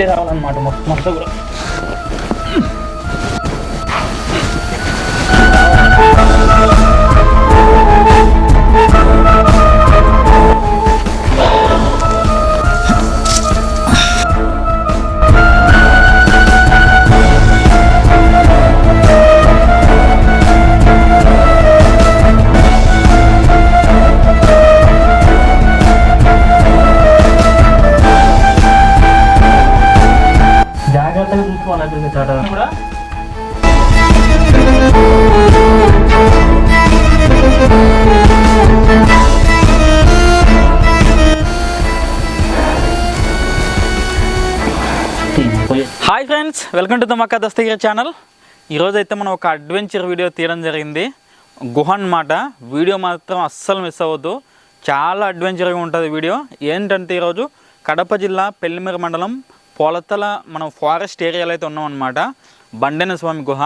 ఇట్లే రావాలన్నమాట మొత్తం అంతా కూడా. చాట కూడా hi friends welcome to Dhamaka Dastagiri channel ఈరోజు అయితే మనం ఒక అడ్వెంచర్ వీడియో తీయడం జరిగింది. గుహ అన్నమాట వీడియో మాత్రం అస్సలు మిస్ అవ్వద్దు. చాలా అడ్వెంచర్గా ఉంటుంది వీడియో ఏంటంటే ఈరోజు కడప జిల్లా పెళ్ళిమిర మండలం కొలతల మనం ఫారెస్ట్ ఏరియాలో అయితే ఉన్నాం అనమాట బండన స్వామి గుహ.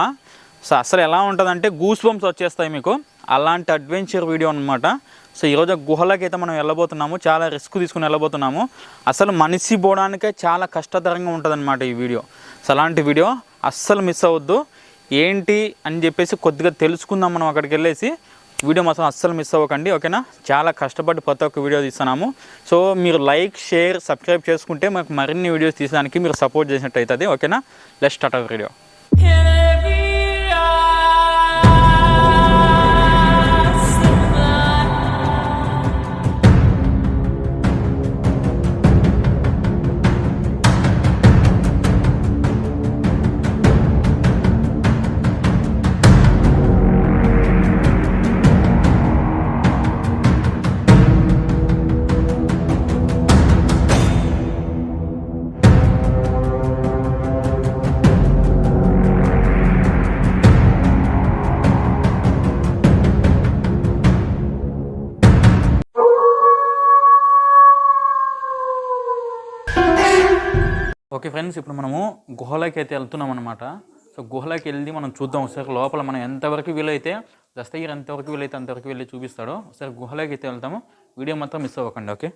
సో అసలు ఎలా ఉంటుందంటే గూస్ బంప్స్ వచ్చేస్తాయి మీకు. అలాంటి అడ్వెంచర్ వీడియో అనమాట సో ఈరోజు ఆ గుహలకైతే మనం వెళ్ళబోతున్నాము. చాలా రిస్క్ తీసుకుని వెళ్ళబోతున్నాము. అసలు మనిషి పోవడానికే చాలా కష్టతరంగా ఉంటుందన్నమాట ఈ వీడియో సో అలాంటి వీడియో అస్సలు మిస్ అవ్వద్దు. ఏంటి అని చెప్పేసి కొద్దిగా తెలుసుకుందాం మనం అక్కడికి వెళ్ళేసి. వీడియో మాత్రం అస్సలు మిస్ అవ్వకండి ఓకేనా? చాలా కష్టపడి ప్రతి ఒక్క వీడియో తీస్తున్నాము. సో మీరు లైక్ షేర్ సబ్స్క్రైబ్ చేసుకుంటే మాకు మరిన్ని వీడియోస్ తీసడానికి మీరు సపోర్ట్ చేసినట్టు అవుతుంది ఓకేనా? లెస్ట్ start our video okay friends ఇప్పుడు మనము గుహలోకి అయితే వెళ్తున్నాం అనమాట సో గుహలోకి వెళ్ళి మనం చూద్దాం. ఒకసారి లోపల మనం ఎంతవరకు వీలైతే దస్తగిరి ఎంతవరకు వీలైతే అంతవరకు వెళ్ళి చూపిస్తాడో ఒకసారి గుహలోకి అయితే వెళ్తాము. వీడియో మాత్రం మిస్ అవ్వకండి ఓకే?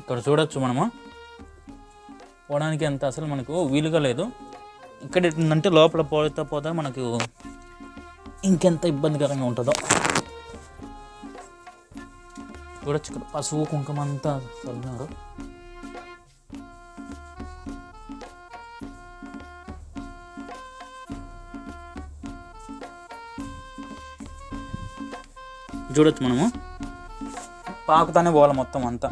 ఇక్కడ చూడొచ్చు మనము. పోవడానికి ఎంత అసలు మనకు వీలుగా లేదు. ఇక్కడ ఏంటంటే లోపల పోతా పోతా మనకు ఇంకెంత ఇబ్బందికరంగా ఉంటుందో. చూడొచ్చు ఇక్కడ. పశువు కుంకుమ అంతా చల్లినారు చూడొచ్చు మనము. పాకుతానే పోవాలి మొత్తం అంతా.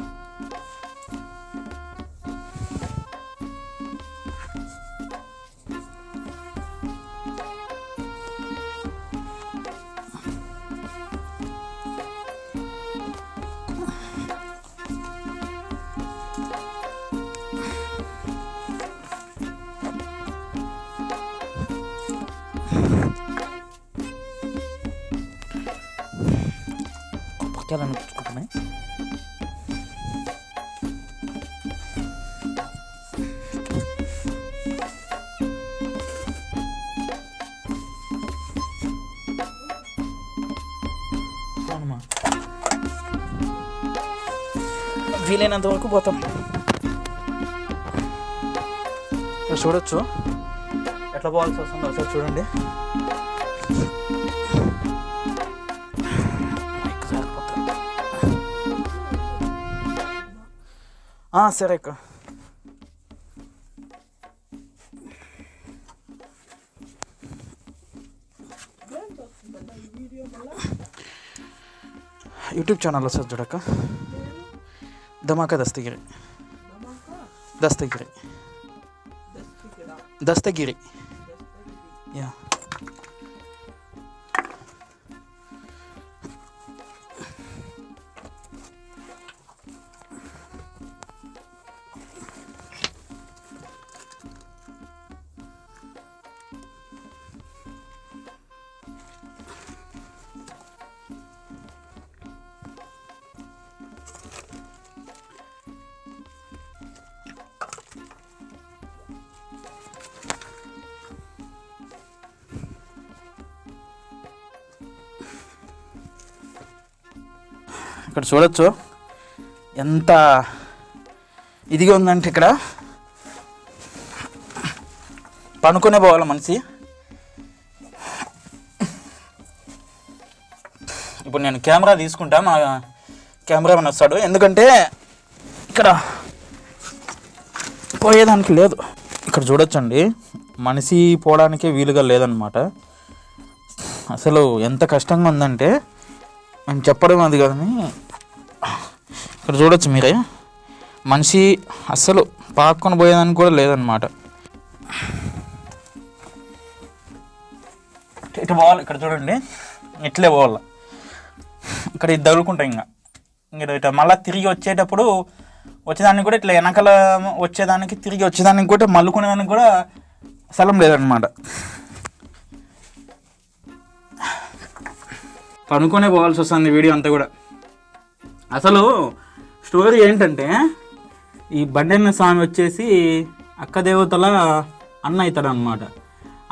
వీలైనంత వరకు పోతాం. చూడొచ్చు. ఎట్లా పోవాల్సి వస్తుందో ఒకసారి చూడండి. సరే అక్క. యూట్యూబ్ ఛానల్లో సార్ చూడక్క ధమాకా దస్తగిరి దస్తగిరి దస్తగిరి యా ఇక్కడ చూడొచ్చు. ఎంత ఇదిగా ఉందంటే ఇక్కడ పనుకునే పోవాలి మనిషి. ఇప్పుడు నేను కెమెరా తీసుకుంటా మా కెమెరామెన్ వస్తాడు. ఎందుకంటే ఇక్కడ పోయేదానికి లేదు. ఇక్కడ చూడొచ్చండి. మనిషి పోవడానికే వీలుగా లేదనమాట అసలు ఎంత కష్టంగా ఉందంటే నేను చెప్పడం అది కానీ ఇక్కడ చూడొచ్చు మీరే. మనిషి అస్సలు పాక్కొని పోయేదానికి కూడా లేదనమాట ఇటు పోవాలి ఇక్కడ చూడండి. ఇట్లే పోవాలి. ఇక్కడ ఇది తగులుకుంటాం ఇంకా. ఇంకా ఇట్లా మళ్ళీ తిరిగి వచ్చేటప్పుడు వచ్చేదానికి కూడా ఇట్లా వెనకాల వచ్చేదానికి తిరిగి వచ్చేదానికి కూడా మల్లుకునేదానికి కూడా స్థలం లేదనమాట పనుకొనే పోవాల్సి వస్తుంది వీడియో అంతా కూడా. అసలు స్టోరీ ఏంటంటే ఈ బండన్న స్వామి వచ్చేసి అక్క దేవతల అన్న అవుతాడు అనమాట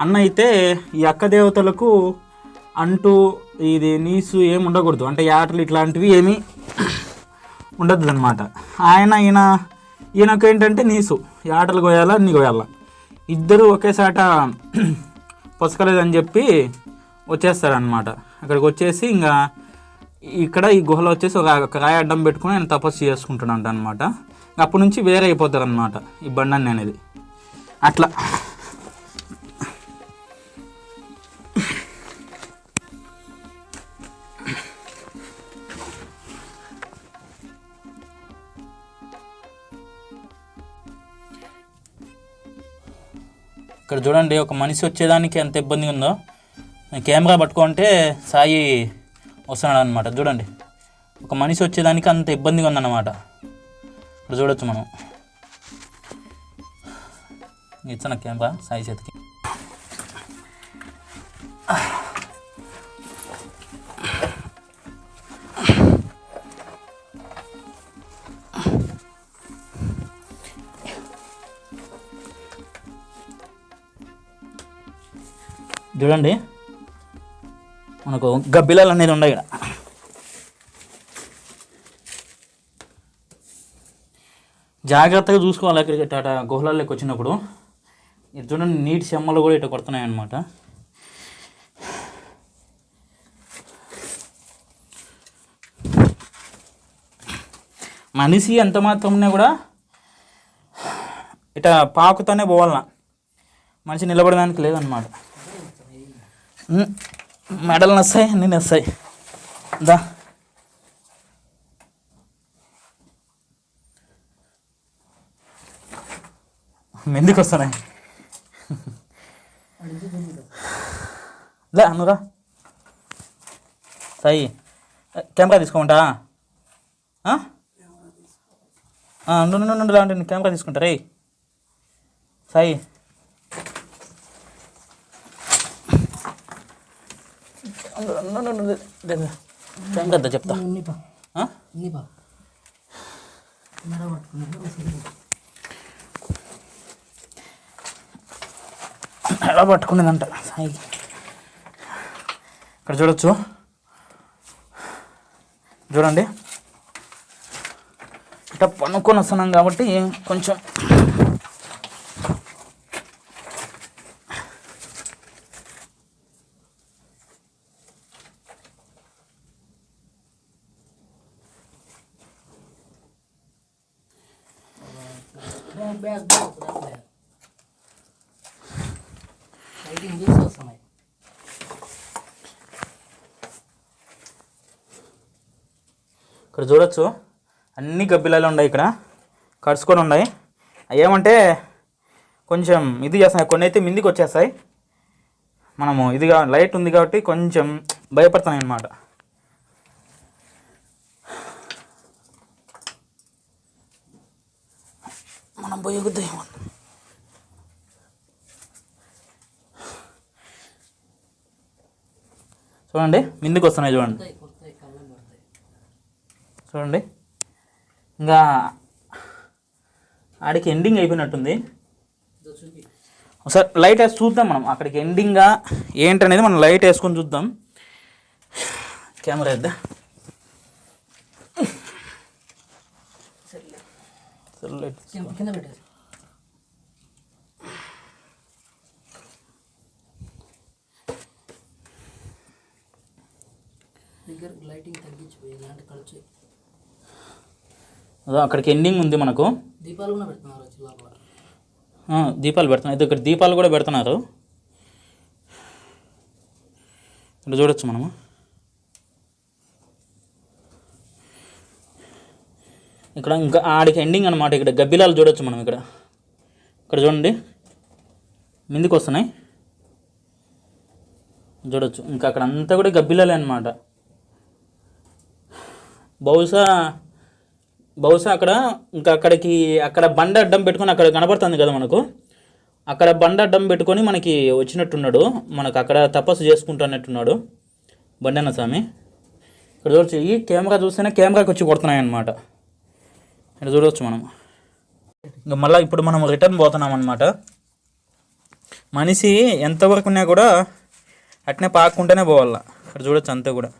అన్న అయితే ఈ అక్క దేవతలకు అంటూ ఇది నీసు ఏమి ఉండకూడదు. అంటే యాటలు ఇట్లాంటివి ఏమీ ఉండదు అనమాట ఆయన ఈయన ఈయనకు ఏంటంటే నీసు. ఆటలు కోయాలా అన్ని కోయాలా ఇద్దరు ఒకేసాట పొసకలేదని చెప్పి వచ్చేస్తారనమాట అక్కడికి వచ్చేసి ఇంకా ఇక్కడ ఈ గుహలో వచ్చేసి ఒక ఒక రాయి అడ్డం పెట్టుకుని ఆయన తపస్సు చేసుకుంటాడంట అనమాట అప్పటి నుంచి వేరే అయిపోతారు అనమాట ఈ బండన్ని అనేది. అట్లా. ఇక్కడ చూడండి ఒక మనిషి వచ్చేదానికి ఎంత ఇబ్బంది ఉందో. కెమెరా పట్టుకుంటే సాయి వస్తున్నాడు అనమాట చూడండి. ఒక మనిషి వచ్చేదానికి అంత ఇబ్బందిగా ఉందన్నమాట. ఇక్కడ చూడొచ్చు మనం. ఇచ్చిన కెమెరా సాయి చేతికి చూడండి. మనకు గబ్బిలాలు అనేది ఉన్నాయి ఇక్కడ. జాగ్రత్తగా చూసుకోవాలి అక్కడికి టాటా గుహలలోకి వచ్చినప్పుడు. ఇది చూడండి నీటి చెమ్మలు కూడా ఇట కొడుతున్నాయి అన్నమాట. మనిషి ఎంత మాత్రమే కూడా ఇట పాకుతోనే పోవాలన్నా. మనిషి నిలబడడానికి లేదన్నమాట. మెడలు నస్తాయి అన్నీ నస్తాయి దా. ఎందుకు వస్తున్నాయి? లే అన్నురా సాయి కెమెరా తీసుకోమంటా? నుండి నుండి లాంటి కెమెరా తీసుకుంటారా సాయి కెమెరా చెప్తా ఎలా పట్టుకునేదంట సాయి ఇక్కడ చూడొచ్చు చూడండి ఇట్లా పనుకొని వస్తున్నాం కాబట్టి కొంచెం లైటింగ్ చూసి వస్తున్నాయి. ఇక్కడ చూడొచ్చు. అన్ని గబ్బిలాలు ఉన్నాయి ఇక్కడ. కడుచుకొని ఉన్నాయి. అవి ఏమంటే కొంచెం ఇది చేస్తాయి కొన్ని అయితే మిందికి వచ్చేస్తాయి మనము ఇదిగా లైట్ ఉంది కాబట్టి కొంచెం భయపడుతున్నాయి అన్నమాట. మనం పోయే చూడండి ముందుకు వస్తున్నాయి చూడండి. చూడండి. ఇంకా ఆడికి ఎండింగ్ అయిపోయినట్టుంది. ఒకసారి లైట్ వేసి చూద్దాం మనం. అక్కడికి ఎండింగ్గా ఏంటనేది మనం లైట్ వేసుకొని చూద్దాం. కెమెరా వేద్దా? కింద కింద పెట్టేసి. దగ్గర లైటింగ్ తగ్గించిపోయి ఇలాంటి ఖర్చు అదో అక్కడికి ఎండింగ్ ఉంది మనకు. దీపాలు కూడా పెడుతున్నారు వచ్చి లోపల ఆ, దీపాలు పెడుతున్నారు. ఇది ఇక్కడ దీపాలు కూడా పెడుతున్నారు. ఇక్కడ చూడొచ్చు మనము. ఇక్కడ ఇంకా ఆడికి ఎండింగ్ అనమాట ఇక్కడ. గబ్బిలాలు చూడొచ్చు మనం ఇక్కడ. ఇక్కడ చూడండి. ముందుకు వస్తున్నాయి. చూడొచ్చు. ఇంకా అక్కడ అంతా కూడా గబ్బిలాలే అనమాట బహుశా బహుశా అక్కడ ఇంకా అక్కడికి అక్కడ బండ అడ్డం పెట్టుకొని అక్కడ కనబడుతుంది కదా మనకు. అక్కడ బండ అడ్డం పెట్టుకొని మనకి వచ్చినట్టున్నాడు. మనకు అక్కడ తపస్సు చేసుకుంటున్నట్టున్నాడు. బండన్న స్వామి. ఇక్కడ చూడొచ్చు. ఈ కెమెరా చూస్తేనే కెమెరాకి వచ్చి కొడుతున్నాయి అన్నమాట ఇక్కడ చూడవచ్చు మనం. ఇంకా మళ్ళీ ఇప్పుడు మనం రిటర్న్ పోతున్నాం అనమాట మనిషి ఎంతవరకు ఉన్నా కూడా అట్నే పాక్కుంటూనే పోవాల. ఇక్కడ చూడొచ్చు అంతా కూడా.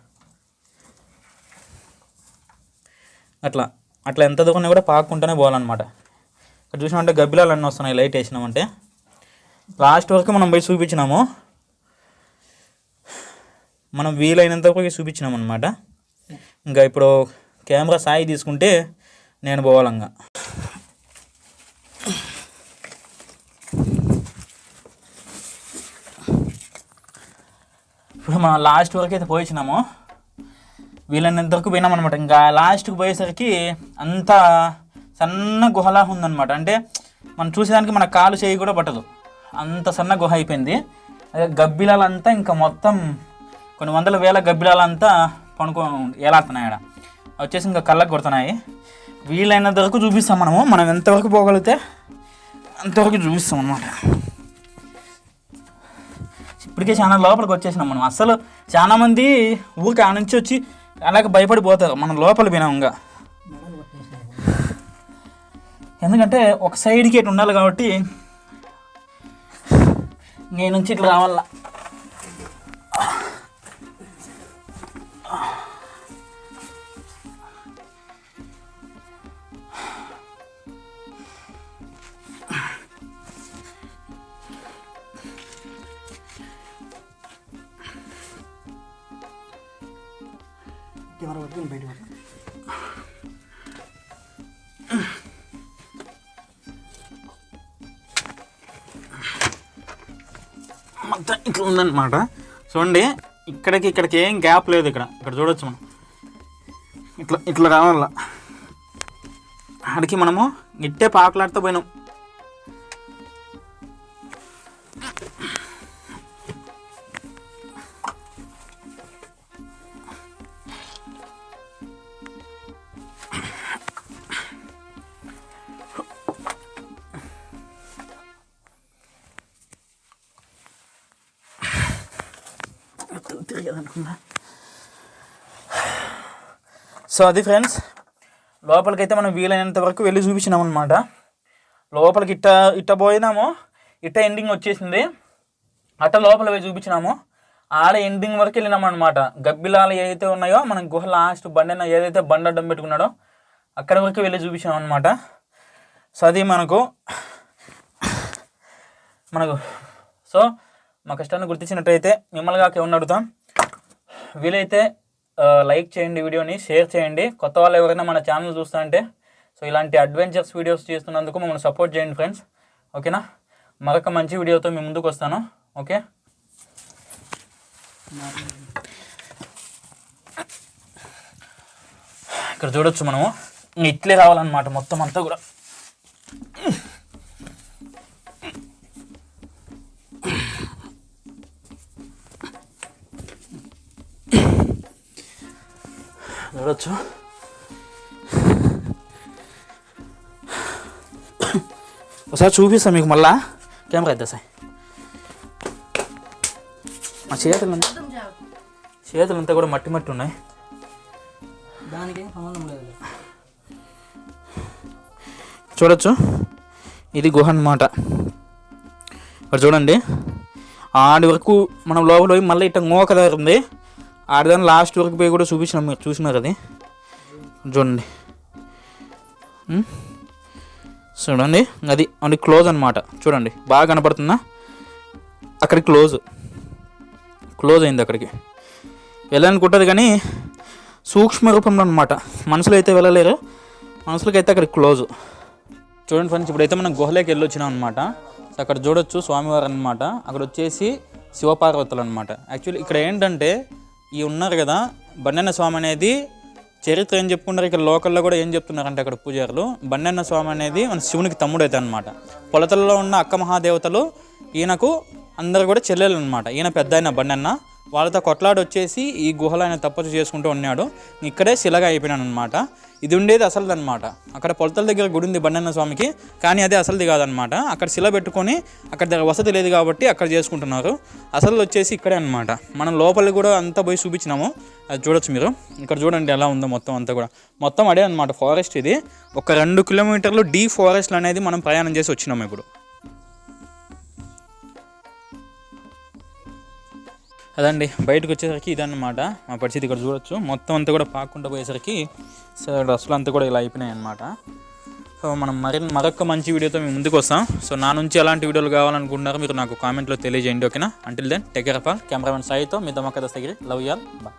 అట్లా అట్లా ఎంత దూరం కూడా పాక్కుంటూనే పోవాలన్నమాట. ఇక్కడ చూసినామంటే గబ్బిలాలు అన్నీ వస్తున్నాయి లైట్ వేసినామంటే. లాస్ట్ వరకు మనం పోయి చూపించినాము. మనం వీలైనంత వరకు చూపించినాం అనమాట ఇంకా ఇప్పుడు కెమెరా సాయి తీసుకుంటే నేను పోవాలంగా. ఇప్పుడు మనం లాస్ట్ వరకు అయితే పోయించినాము వీళ్ళని వరకు పోయినాం అనమాట ఇంకా లాస్ట్కి పోయేసరికి అంత సన్న గుహలా ఉందన్నమాట. అంటే మనం చూసేదానికి మన కాలు చేయి కూడా పట్టదు. అంత సన్న గుహ అయిపోయింది. అదే గబ్బిలాలంతా ఇంకా మొత్తం కొన్ని వందల వేల గబ్బిలాలంతా పనుకో ఏలాడుతున్నాయి ఆడ. వచ్చేసి ఇంకా కళ్ళకు కొడుతున్నాయి. వీలైనంత వరకు చూపిస్తాం మనము. మనం ఎంతవరకు పోగలిగితే అంతవరకు చూపిస్తాం అనమాట ఇప్పటికే చాలా లోపలికి వచ్చేసినాం మనం. అసలు చాలామంది ఊరికి ఆ నుంచి వచ్చి అలాగ భయపడిపోతారు. మనం లోపల పోయినాం ఇంకా. ఎందుకంటే ఒక సైడ్కి ఇటు ఉండాలి కాబట్టి నేను నుంచి ఇట్లా రావాలా? కెమెరా పట్టుకుని బయట పట్టు. మొత్తం ఇట్లా ఉందన్నమాట. చూడండి ఇక్కడికి ఇక్కడికి ఏం గ్యాప్ లేదు ఇక్కడ. ఇక్కడ చూడొచ్చు మనం. ఇట్లా ఇట్లా రావాల? ఆడికి మనము ఇట్టే పాకులాడుతూ పోయినాం. తిరిగేదనుకున్నా సో అది ఫ్రెండ్స్ లోపలికైతే మనం వీలైనంత వరకు వెళ్ళి చూపించినాం అనమాట లోపలికి ఇట్ట ఇట్ట పోయినాము ఇట్ట ఎండింగ్ వచ్చేసింది. అట్ట లోపల పోయి చూపించినాము. ఆడ ఎండింగ్ వరకు వెళ్ళినాం అనమాట గబ్బిలాలు ఏదైతే ఉన్నాయో మనం గుహ లాస్ట్ బండిన ఏదైతే బండి అడ్డం పెట్టుకున్నాడో అక్కడి వరకు వెళ్ళి చూపించినాం అనమాట సో అది మనకు మనకు సో మా కష్టాన్ని గుర్తించినట్టయితే మిమ్మల్ని కాక అడుగుతాం. వీలైతే లైక్ చేయండి వీడియోని షేర్ చేయండి. కొత్త వాళ్ళు ఎవరైనా మన ఛానల్ చూస్తా అంటే సో ఇలాంటి అడ్వెంచర్స్ వీడియోస్ చేస్తున్నందుకు మమ్మల్ని సపోర్ట్ చేయండి ఫ్రెండ్స్ ఓకేనా మరొక మంచి వీడియోతో మీ ముందుకు వస్తాను. ఓకే ఇక్కడ చూడొచ్చు మనము. ఇట్లే రావాలన్నమాట మొత్తం అంతా కూడా. చూడొచ్చు ఒకసారి చూపిస్తాను మీకు మళ్ళా కెమెరా ఇద్దా సార్ మా చేతులు చేతులంతా కూడా మట్టి మట్టి ఉన్నాయి దానికేం సంబంధం లేదు చూడొచ్చు ఇది గుహ అన్నమాట ఇక్కడ చూడండి ఆడి వరకు మనం లోపల పోయి మళ్ళీ ఇట్లా మోక దారి ఉంది ఆడదాని లాస్ట్ వరకు పోయి కూడా చూపించినాం మీరు చూసినారు అది? చూడండి. చూడండి. అది అది క్లోజ్ అనమాట చూడండి. బాగా కనపడుతుందా? అక్కడికి క్లోజ్ క్లోజ్ అయింది అక్కడికి. వెళ్ళాలనుకుంటుంది కానీ సూక్ష్మ రూపంలో అనమాట మనుషులు అయితే వెళ్ళలేరు. మనుషులకైతే అక్కడికి క్లోజ్ చూడండి ఫ్రెండ్స్ ఇప్పుడైతే మనం గుహలోకి వెళ్ళి వచ్చినాం అనమాట అక్కడ చూడొచ్చు స్వామివారు అనమాట అక్కడ వచ్చేసి శివపార్వతులు అనమాట యాక్చువల్లీ ఇక్కడ ఏంటంటే ఈ ఉన్నారు కదా బండన్న స్వామి అనేది చరిత్ర ఏం చెప్పుకుంటారు? ఇక్కడ లోకల్లో కూడా ఏం చెప్తున్నారంటే అక్కడ పూజారులు బండన్న స్వామి అనేది మన శివునికి తమ్ముడు అయితే అనమాట పొలతల్లో ఉన్న అక్క మహాదేవతలు ఈయనకు అందరు కూడా చెల్లెలు అనమాట ఈయన పెద్ద ఆయన బండన్న వాళ్ళతో కొట్లాడొచ్చేసి ఈ గుహలో ఆయన తపస్సు చేసుకుంటూ ఉన్నాడు. ఇక్కడే శిలగా అయిపోయినాను అనమాట ఇది ఉండేది అసలు అనమాట అక్కడ పొలతల దగ్గర గుడి ఉంది బండన్న స్వామికి కానీ అదే అసలుది కాదనమాట. అక్కడ శిల పెట్టుకొని అక్కడ దగ్గర వసతి లేదు కాబట్టి అక్కడ చేసుకుంటున్నారు. అసలు వచ్చేసి ఇక్కడే అనమాట మనం లోపలికి కూడా అంతా పోయి చూపించినాము. అది చూడొచ్చు మీరు. ఇక్కడ చూడండి ఎలా ఉందో మొత్తం అంతా కూడా. మొత్తం అడే అనమాట ఫారెస్ట్ ఇది. ఒక రెండు కిలోమీటర్లు డీ ఫారెస్ట్ అనేది మనం ప్రయాణం చేసి వచ్చినాము ఇప్పుడు. అదండి బయటకు వచ్చేసరికి ఇదన్నమాట. మా పరిస్థితి ఇక్కడ చూడొచ్చు. మొత్తం అంతా కూడా పాకుండా పోయేసరికి సో డ్రెస్సులు అంతా కూడా ఇలా అయిపోయినాయి అనమాట సో మనం మరి మరొక మంచి వీడియోతో మేము ముందుకు వస్తాం. సో నా నుంచి ఎలాంటి వీడియోలు కావాలనుకుంటున్నారో మీరు నాకు కామెంట్లో తెలియజేయండి ఓకేనా? Until then take care of cameraman సాయితో me Dhamaka Dastagiri love y'all bye